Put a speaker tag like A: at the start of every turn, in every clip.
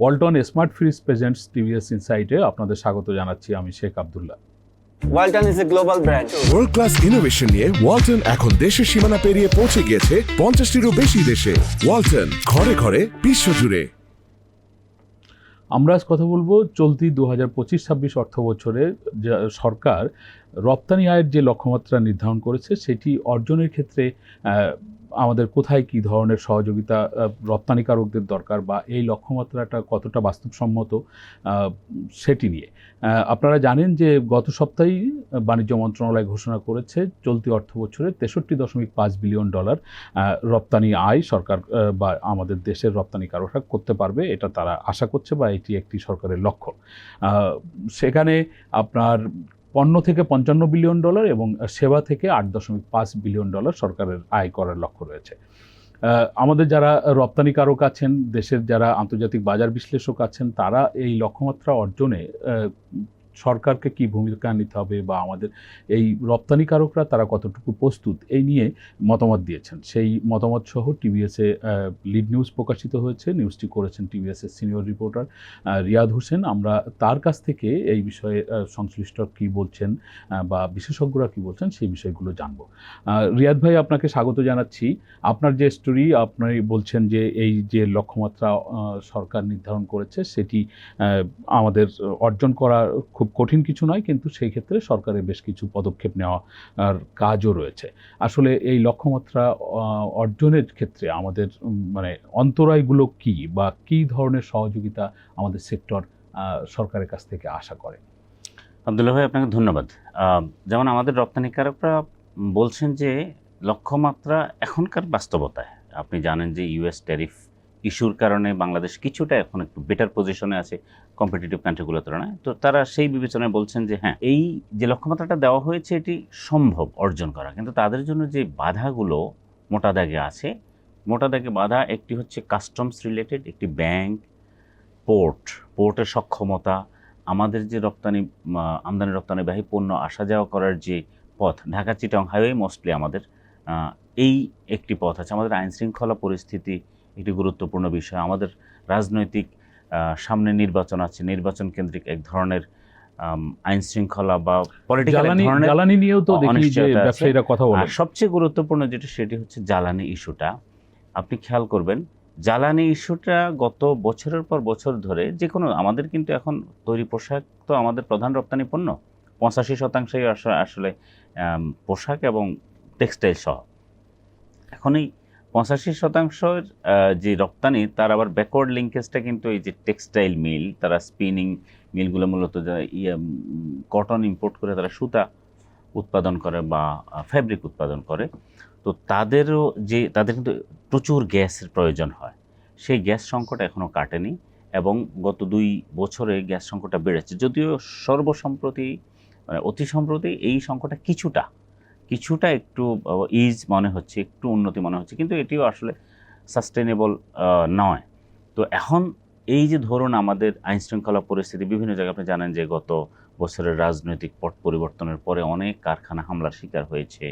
A: Walton smart fridge presents TVS ইনসাইটে আপনাদের স্বাগত জানাচ্ছি আমি Sheikh Abdullah.
B: Walton is a global brand.
C: World class innovation নিয়ে ওয়ালটন এখন দেশের সীমানা পেরিয়ে পৌঁছে গিয়েছে পঞ্চাশটিরও বেশি দেশে। ওয়ালটন ঘরে ঘরে বিশ্বজুড়ে
A: আমরা আজ কথা বলব চলতি দু হাজার পঁচিশ ছাব্বিশ অর্থ বছরে সরকার রপ্তানি আয়ের যে লক্ষ্যমাত্রা নির্ধারণ করেছে সেটি অর্জনের ক্ষেত্রে আমাদের কোথায় কি ধরনের সহযোগিতা রপ্তানিকারকদের দরকার বা এই লক্ষ্যমাত্রাটা কতটা বাস্তবসম্মত সেটি নিয়ে। আপনারা জানেন যে গত সপ্তাহেই বাণিজ্য মন্ত্রণালয় ঘোষণা করেছে চলতি অর্থ বছরে তেষট্টি দশমিক পাঁচ বিলিয়ন ডলার রপ্তানি আয় সরকার বা আমাদের দেশের রপ্তানিকারকরা করতে পারবে, এটা তারা আশা করছে বা এটি একটি সরকারের লক্ষ্য। সেখানে আপনার পণ্য থেকে পঞ্চান্ন বিলিয়ন ডলার এবং সেবা থেকে আট দশমিক পাঁচ বিলিয়ন ডলার সরকারের আয় করার লক্ষ্য রয়েছে। আমাদের যারা রপ্তানিকারক আছেন, দেশের যারা আন্তর্জাতিক বাজার বিশ্লেষক আছেন, তারা এই লক্ষ্যমাত্রা অর্জনে সরকারকে কি ভূমিকা নিতে হবে বা আমাদের এই রপ্তানিকারকরা তারা কতটুকু প্রস্তুত, এই নিয়ে মতামত দিয়েছেন। সেই মতামত সহ টিভিএসে লিড নিউজ প্রকাশিত হয়েছে। নিউজটি করেছেন টিভিএসের সিনিয়র রিপোর্টার রিয়াদ হোসেন। আমরা তার কাছ থেকে এই বিষয়ে সংশ্লিষ্ট কি বলছেন বা বিশেষজ্ঞরা কি বলছেন সেই বিষয়গুলো জানব। রিয়াদ ভাই, আপনাকে স্বাগত জানাচ্ছি। আপনার যে স্টোরি আপনি বলছেন যে এই যে লক্ষ্যমাত্রা সরকার নির্ধারণ করেছে, সেটি আমাদের অর্জন করা খুব কঠিন কিছু নয়, কিন্তু সেই ক্ষেত্রে সরকারের বেশ কিছু পদক্ষেপ নেওয়া আর কাজও রয়েছে। আসলে এই লক্ষ্যমাত্রা অর্জনের ক্ষেত্রে আমাদের মানে অন্তরায়গুলো কি বা কি ধরনের সহযোগিতা আমাদের সেক্টর সরকারের কাছ থেকে আশা করে?
D: আবদুল্লাহ ভাই, আপনাকে ধন্যবাদ। যেমন আমাদের রপ্তানিকারকরা বলছেন যে, লক্ষ্যমাত্রা এখনকার বাস্তবতায়। আপনি জানেন যে, ইউএস ট্যারিফ ইস্যুর কারণে বাংলাদেশ কিছুটা এখন একটু বেটার পজিশনে আছে কম্পিটিটিভ কান্ট্রিগুলোর তুলনায়। তো তারা সেই বিবেচনায় বলছেন যে হ্যাঁ এই যে লক্ষ্যমাত্রাটা দেওয়া হয়েছে, এটি সম্ভব অর্জন করা। কিন্তু তাদের জন্য যে বাধাগুলো মোটা দাগে আছে, মোটা দাগে বাধা একটি হচ্ছে কাস্টমস রিলেটেড একটি ব্যাংক পোর্ট পোর্টের সক্ষমতা, আমাদের যে রপ্তানি আমদানি রপ্তানিবাহী পণ্য আসা যাওয়া করার যে পথ ঢাকা চিটং হাইওয়ে মোস্টলি আমাদের এই একটি পথ আছে। আমাদের আইন শৃঙ্খলা পরিস্থিতি একটি গুরুত্বপূর্ণ বিষয়। আমাদের রাজনৈতিক সামনে নির্বাচন আছে। নির্বাচন কেন্দ্রিক এক ধরনের আইন শৃঙ্খলা বা পলিটিক্যাল
A: জ্বালানি নিয়েও তো দেখি যে ব্যবসায়ীরা কথা বলে।
D: সবচেয়ে গুরুত্বপূর্ণ যেটা সেটি হচ্ছে জ্বালানি ইস্যুটা। আপনি খেয়াল করবেন জ্বালানি ইস্যুটা গত বছরের পর বছর ধরে যে কোনো আমাদের কিন্তু এখন তৈরি পোশাক তো আমাদের প্রধান রপ্তানি পণ্য। পঁচাশি শতাংশই আস- আসলে পোশাক এবং টেক্সটাইল সহ। এখন এই পঁচাশি শতাংশের আহ, যে রপ্তানি তার আবার ব্যাকওয়ার্ড লিঙ্কেজটা কিন্তু এই যে টেক্সটাইল মিল তারা স্পিনিং মিলগুলো মূলত কটন ইম্পোর্ট করে তারা সুতা উৎপাদন করে বা ফ্যাব্রিক উৎপাদন করে। তো তাদেরও যে তাদের কিন্তু প্রচুর গ্যাসের প্রয়োজন হয়। সেই গ্যাস সংকট এখনও কাটেনি এবং গত দুই বছরে গ্যাস সংকটটা বেড়েছে। যদিও সর্বসম্প্রতি মানে অতি সম্প্রতি এই সংকটটা কিছুটা কিছুটা একটু ইজ মনে হচ্ছে, একটু উন্নতি মনে হচ্ছে, কিন্তু এটিও আসলে সাস্টেনেবল নয়। তো এখন এই যে ধরুন আমাদের আইন শৃঙ্খলা পরিস্থিতি, বিভিন্ন জায়গায় আপনি জানেন যে গত বছরের রাজনৈতিক পট পরিবর্তনের পরে অনেক কারখানা হামলার শিকার হয়েছে।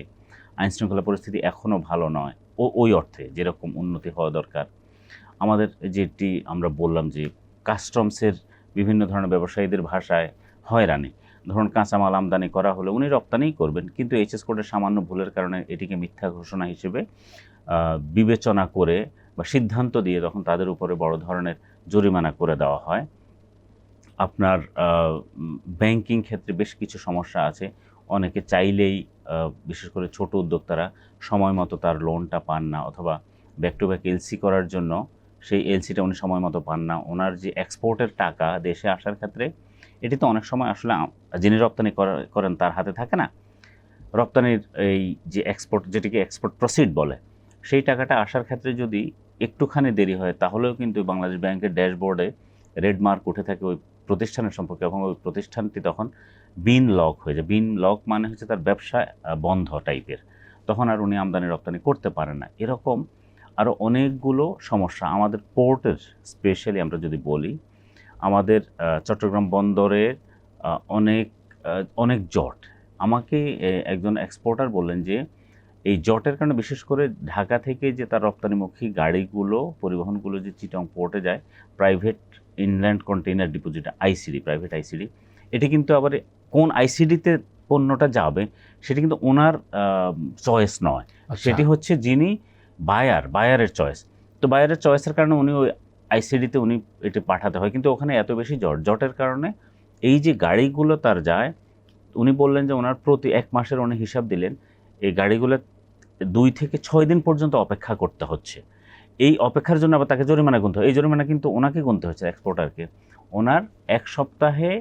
D: আইন শৃঙ্খলা পরিস্থিতি এখনও ভালো নয়, ও, ওই অর্থে যেরকম উন্নতি হওয়া দরকার। আমাদের যেটি আমরা বললাম যে কাস্টমসের বিভিন্ন ধরনের ব্যবসায়ীদের ভাষায় হয়রানি। ধরুন কাঁচামাল আমদানি করা হলে উনি রপ্তানিই করবেন। কিন্তু এইচএস কোডের সামান্য ভুলের কারণে এটিকে মিথ্যা ঘোষণা হিসেবে বিবেচনা করে বা সিদ্ধান্ত দিয়ে তখন তাদের উপরে বড় ধরনের জরিমানা করে দেওয়া হয়। আপনার ব্যাংকিং ক্ষেত্রে বেশ কিছু সমস্যা আছে। অনেকে চাইলেই বিশেষ করে ছোট উদ্যোক্তারা সময় মতো তার লোনটা পান না অথবা ব্যাক টু ব্যাক এলসি করার জন্য সেই এলসিটা উনি সময় মতো পান না। ওনার যে এক্সপোর্টের টাকা দেশে আসার ক্ষেত্রে এটি তো অনেক সময় আসলে যিনি রপ্তানি করা- করেন তার হাতে থাকে না। রপ্তানির এই যে এক্সপোর্ট যেটিকে এক্সপোর্ট প্রসিড বলে, সেই টাকাটা আসার ক্ষেত্রে যদি একটুখানি দেরি হয়, তাহলেও কিন্তু বাংলাদেশ ব্যাংকের ড্যাশবোর্ডে রেড মার্ক উঠে থাকে ওই প্রতিষ্ঠানের সম্পর্কে এবং ওই প্রতিষ্ঠানটি তখন বিন লক হয়ে যায়। বিন লক মানে হচ্ছে তার ব্যবসা বন্ধ টাইপের। তখন আর উনি আমদানি রপ্তানি করতে পারেন না। এরকম আরও অনেকগুলো সমস্যা আমাদের পোর্টের স্পেশালি আমরা যদি বলি আমাদের চট্টগ্রাম বন্দরে অনেক অনেক জট। আমাকে একজন এক্সপোর্টার বললেন যে এই জটের কারণে বিশেষ করে ঢাকা থেকে যে তার রপ্তানিমুখী গাড়িগুলো পরিবহনগুলো যে চিটং পোর্টে যায় private inland container deposit ICD private ICD এটি কিন্তু আবার কোন আইসিডিতে পণ্যটা যাবে সেটি কিন্তু ওনার চয়েস নয়।
A: আচ্ছা।
D: সেটি হচ্ছে যিনি বায়ার বায়ারের চয়েস তো বায়ারের চয়েসের কারণে উনি ওই আইসিডিতে উনি এটি পাঠাতে হয়। কিন্তু ওখানে এত বেশি জট জটের কারণে এই যে গাড়িগুলো তার যায় উনি বললেন যে ওনার প্রতি এক মাসের উনি হিসাব দিলেন এই গাড়িগুলো দুই থেকে ছয় দিন পর্যন্ত অপেক্ষা করতে হচ্ছে। এই অপেক্ষার জন্য আবার তাকে জরিমানা গুনতে হয়। এই জরিমানা কিন্তু ওনাকে গুনতে হচ্ছে এক্সপোর্টারকে। ওনার এক সপ্তাহে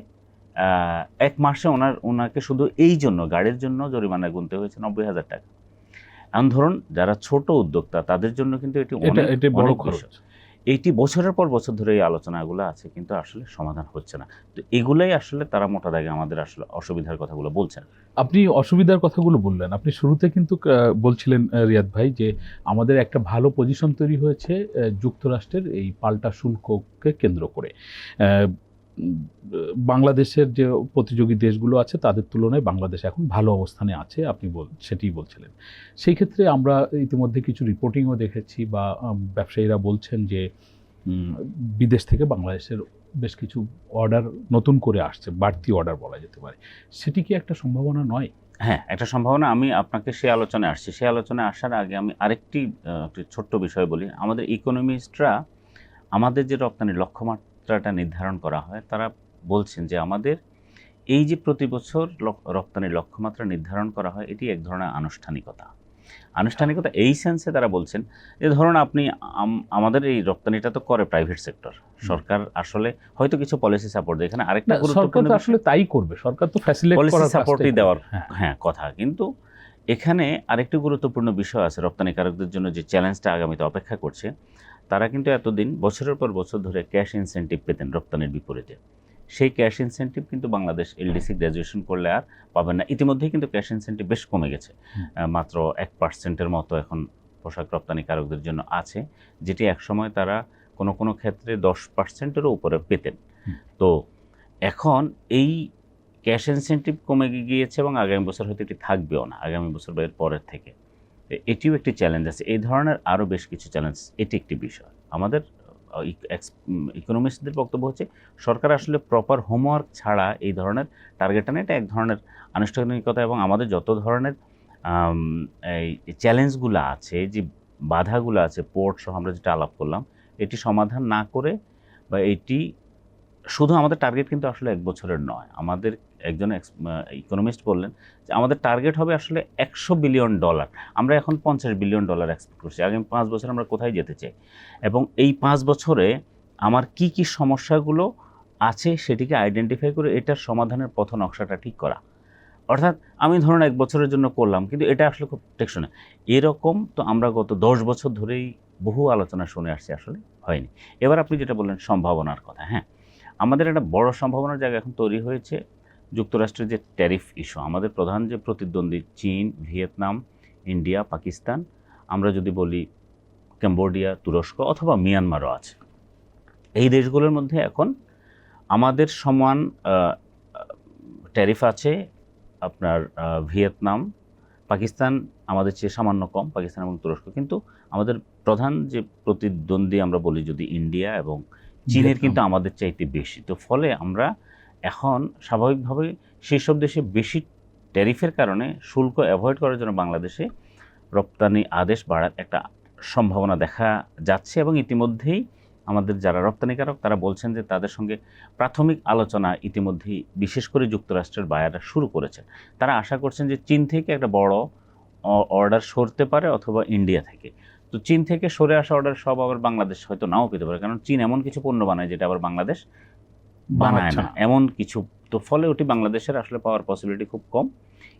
D: এক মাসে ওনার ওনাকে শুধু এই জন্য গাড়ির জন্য জরিমানা গুনতে হয়েছে নব্বই হাজার টাকা। এখন ধরুন যারা ছোট উদ্যোক্তা তাদের জন্য কিন্তু এটি অনেক
A: বড় খরচ।
D: এইটি বছরের পর বছর ধরে এই আলোচনাগুলো আছে, কিন্তু আসলে সমাধান হচ্ছে না। তো এগুলোই আসলে তারা মোটা দাগে আমাদের আসলে অসুবিধার কথাগুলো বলছেন।
A: আপনি অসুবিধার কথাগুলো বললেন। আপনি শুরুতে কিন্তু বলছিলেন রিয়াদ ভাই যে আমাদের একটা ভালো পজিশন তৈরি হয়েছে যুক্তরাষ্ট্রের এই পাল্টা শুল্ককে কেন্দ্র করে। বাংলাদেশের যে প্রতিযোগী দেশগুলো আছে, তাদের তুলনায় বাংলাদেশ এখন ভালো অবস্থানে আছে, আপনি বল, সেটিই বলছিলেন। সেই ক্ষেত্রে আমরা ইতিমধ্যে কিছু রিপোর্টিংও দেখেছি বা ব্যবসায়ীরা বলছেন যে বিদেশ থেকে বাংলাদেশের বেশ কিছু অর্ডার নতুন করে আসছে, বাড়তি অর্ডার বলা যেতে পারে। সেটি কি একটা সম্ভাবনা নয়?
D: হ্যাঁ একটা সম্ভাবনা, আমি আপনাকে সেই আলোচনায় আসছি। সেই আলোচনায় আসার আগে আমি আরেকটি ছোট্ট বিষয় বলি। আমাদের ইকোনমিস্টরা আমাদের যে রপ্তানির লক্ষ্যমাত্রাটা নির্ধারণ করা হয় তারা বলছেন যে আমাদের এই যে প্রতি বছর রপ্তানির লক্ষ্যমাত্রা নির্ধারণ করা হয় এটি এক ধরনের আনুষ্ঠানিকতা। আনুষ্ঠানিকতা এই সেন্সে তারা বলছেন যে ধরুন আপনি আমাদের এই রপ্তানিটা তো করে প্রাইভেট সেক্টর সরকার আসলে হয়তো কিছু পলিসি সাপোর্ট দেয়। এখানে আরেকটা গুরুত্বপূর্ণ
A: আসলে তাই করবে সরকার তো ফ্যাসিলিটেট
D: Policy
A: করার
D: দেওয়ার
A: হ্যাঁ।
D: হ্যাঁ কথা। কিন্তু এখানে আরেকটি গুরুত্বপূর্ণ বিষয় আছে রপ্তানিকারকদের জন্য যে চ্যালেঞ্জটা আগামীতে অপেক্ষা করছে তারা কিন্তু এতদিন বছরের পর বছর ধরে ক্যাশ ইনসেন্টিভ পেতেন রপ্তানির বিপরীতে। সেই ক্যাশ ইনসেন্টিভ কিন্তু বাংলাদেশ এলডিসি গ্র্যাজুয়েশন করলে আর পাবেন না। ইতিমধ্যেই কিন্তু ক্যাশ ইনসেন্টিভ বেশ কমে গেছে। মাত্র এক পার্সেন্টের মতো এখন পোশাক রপ্তানিকারকদের জন্য আছে যেটি একসময় তারা কোনো কোনো ক্ষেত্রে দশ পার্সেন্টেরও উপরে পেতেন। তো এখন এই ক্যাশ ইনসেন্টিভ কমে গিয়েছে এবং আগামী বছর হয়তো এটি থাকবেও না আগামী বছর বা এর পরের থেকে। এটিও একটি চ্যালেঞ্জ আছে। এই ধরনের আরও বেশ কিছু চ্যালেঞ্জ এটি একটি বিষয়। আমাদের ইকোনমিস্টদের বক্তব্য হচ্ছে, সরকার আসলে প্রপার হোমওয়ার্ক ছাড়া এই ধরনের টার্গেট আনে এটা এক ধরনের আনুষ্ঠানিকতা এবং আমাদের যত ধরনের এই চ্যালেঞ্জগুলো আছে, যে বাধাগুলো আছে পোর্ট সহ আমরা যেটা আলাপ করলাম, এটি সমাধান না করে বা এটি শুধু আমাদের টার্গেট কিন্তু আসলে এক বছরের নয়। আমাদের একজন ইকোনমিস্ট বললেন যে আমাদের টার্গেট হবে আসলে একশো বিলিয়ন ডলার আমরা এখন পঞ্চাশ বিলিয়ন ডলার এক্সপেক্ট করছি। আগামী পাঁচ বছর আমরা কোথায় যেতে চাই? এবং এই পাঁচ বছরে আমার কি কি সমস্যাগুলো আছে সেটিকে আইডেন্টিফাই করে এটার সমাধানের পথ নকশাটা ঠিক করা। অর্থাৎ আমি ধরুন এক বছরের জন্য করলাম, কিন্তু এটা আসলে খুব টেকসই না এরকম তো আমরা গত দশ বছর ধরেই বহু আলোচনা শুনে আসছি, আসলে হয়নি। এবার আপনি যেটা বললেন, সম্ভাবনার কথা হ্যাঁ? আমাদের একটা বড় সম্ভাবনার জায়গা এখন তৈরি হয়েছে যুক্তরাষ্ট্রের যে ট্যারিফ ইস্যু আমাদের প্রধান যে প্রতিদ্বন্দ্বী চীন, ভিয়েতনাম, ইন্ডিয়া, পাকিস্তান, আমরা যদি বলি ক্যাম্বোডিয়া তুরস্ক অথবা মিয়ানমারও আছে। এই দেশগুলোর মধ্যে এখন আমাদের সমান ট্যারিফ আছে আপনার ভিয়েতনাম, পাকিস্তান আমাদের চেয়ে সামান্য কম, পাকিস্তান এবং তুরস্ক। কিন্তু আমাদের প্রধান যে প্রতিদ্বন্দ্বী আমরা বলি যদি ইন্ডিয়া এবং চীনের কিন্তু আমাদের চাইতে বেশি। তো ফলে আমরা এখন স্বাভাবিকভাবে সেই সব দেশে বেশি ট্যারিফের কারণে শুল্ক অ্যাভয়েড করার জন্য বাংলাদেশে রপ্তানি আদেশ বাড়ার একটা সম্ভাবনা দেখা যাচ্ছে এবং ইতিমধ্যেই আমাদের যারা রপ্তানিকারক তারা বলছেন যে তাদের সঙ্গে প্রাথমিক আলোচনা ইতিমধ্যেই বিশেষ করে যুক্তরাষ্ট্রের বায়াররা শুরু করেছেন। তারা আশা করছেন যে চীন থেকে একটা বড় অর্ডার সরতে পারে অথবা ইন্ডিয়া থেকে। তো চীন থেকে সরে আসা অর্ডার সব আবার বাংলাদেশ হয়তো নাও পেতে পারে। কারণ চীন এমন কিছু পণ্য বানায় যেটা আবার বাংলাদেশ বানায় না। এমন কিছু তো ফলে ওটি বাংলাদেশের আসলে পাওয়ার পসিবিলিটি খুব কম।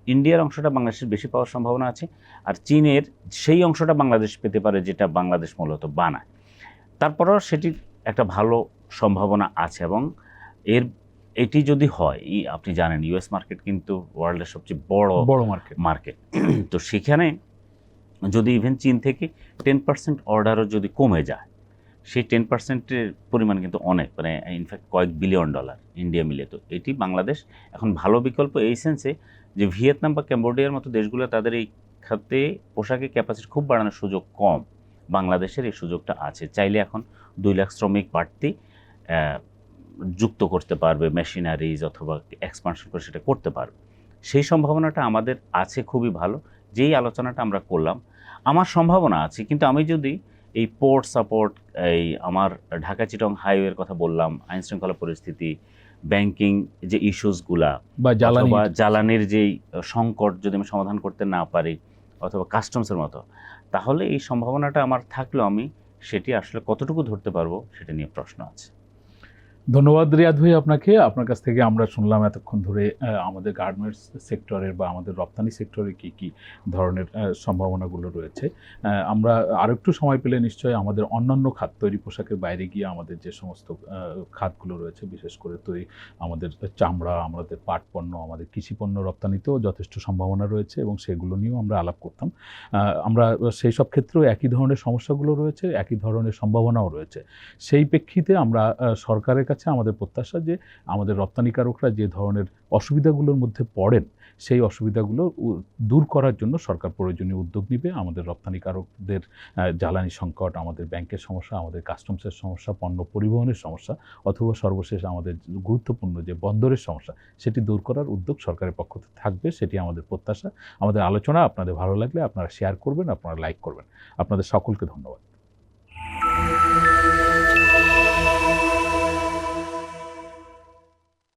D: ইন্ডিয়ার অংশটা বাংলাদেশের বেশি পাওয়ার সম্ভাবনা আছে আর চীনের সেই অংশটা বাংলাদেশ পেতে পারে যেটা বাংলাদেশ মূলত বানায়। তারপরেও সেটির একটা ভালো সম্ভাবনা আছে এবং এর এটি যদি হয় আপনি জানেন ইউএস মার্কেট কিন্তু ওয়ার্ল্ডের সবচেয়ে বড়
A: বড় মার্কেট
D: মার্কেট তো সেখানে যদি ইভেন চীন থেকে টেন পার্সেন্ট অর্ডারও যদি কমে যায়, সেই টেন পার্সেন্টের পরিমাণ কিন্তু অনেক মানে ইনফ্যাক্ট কয়েক বিলিয়ন ডলার ইন্ডিয়া মিলে তো এটি বাংলাদেশ এখন ভালো বিকল্প এই সেন্সে যে ভিয়েতনাম বা ক্যাম্বোডিয়ার মতো দেশগুলো তাদের এই খাতে পোশাকের ক্যাপাসিটি খুব বাড়ানোর সুযোগ কম। বাংলাদেশের এই সুযোগটা আছে। চাইলে এখন দুই লাখ শ্রমিক বাড়তি যুক্ত করতে পারবে মেশিনারিজ অথবা এক্সপানশন করে সেটা করতে পারবে। সেই সম্ভাবনাটা আমাদের আছে খুবই ভালো। যেই আলোচনাটা আমরা করলাম আমার সম্ভাবনা আছে কিন্তু আমি যদি এই পোর্ট সাপোর্ট এই আমার ঢাকা চিটং হাইওয়ের কথা বললাম আইন শৃঙ্খলা পরিস্থিতি ব্যাংকিং যে ইস্যুসগুলা
A: বা জ্বালানি
D: অথবা জ্বালানির যেই সংকট যদি আমি সমাধান করতে না পারি অথবা কাস্টমসের মতো তাহলে এই সম্ভাবনাটা আমার থাকলেও আমি সেটি আসলে কতটুকু ধরতে পারব সেটা নিয়ে প্রশ্ন আছে।
A: ধন্যবাদ রিয়াদ ভাই আপনাকে। আপনার কাছ থেকে আমরা শুনলাম এতক্ষণ ধরে আমাদের গার্মেন্টস সেক্টরের বা আমাদের রপ্তানি সেক্টরে কি কি ধরনের সম্ভাবনাগুলো রয়েছে। আমরা আরেকটু সময় পেলে নিশ্চয়ই আমাদের অন্যান্য খাত তৈরি পোশাকের বাইরে গিয়ে আমাদের যে সমস্ত খাতগুলো রয়েছে, বিশেষ করে তৈরি আমাদের চামড়া, আমাদের পাট পণ্য আমাদের কৃষি পণ্য রপ্তানিতেও যথেষ্ট সম্ভাবনা রয়েছে এবং সেগুলো নিয়েও আমরা আলাপ করতাম। আমরা সেই সব ক্ষেত্রেও একই ধরনের সমস্যাগুলো রয়েছে, একই ধরনের সম্ভাবনাও রয়েছে। সেই প্রেক্ষিতে আমরা সরকারের কাছে আমাদের প্রত্যাশা যে আমাদের রপ্তানিকারকরা যে ধরনের অসুবিধাগুলোর মধ্যে পড়েন, সেই অসুবিধাগুলো দূর করার জন্য সরকার প্রয়োজনীয় উদ্যোগ নেবে। আমাদের রপ্তানিকারকদের জ্বালানি সংকট, আমাদের ব্যাংকের সমস্যা, আমাদের কাস্টমসের সমস্যা, পণ্য পরিবহনের সমস্যা, অথবা সর্বশেষ আমাদের গুরুত্বপূর্ণ যে বন্দরের সমস্যা, সেটি দূর করার উদ্যোগ সরকারের পক্ষ থেকে থাকবে, সেটি আমাদের প্রত্যাশা। আমাদের আলোচনা আপনাদের ভালো লাগলে আপনারা শেয়ার করবেন, আপনারা লাইক করবেন। আপনাদের সকলকে ধন্যবাদ।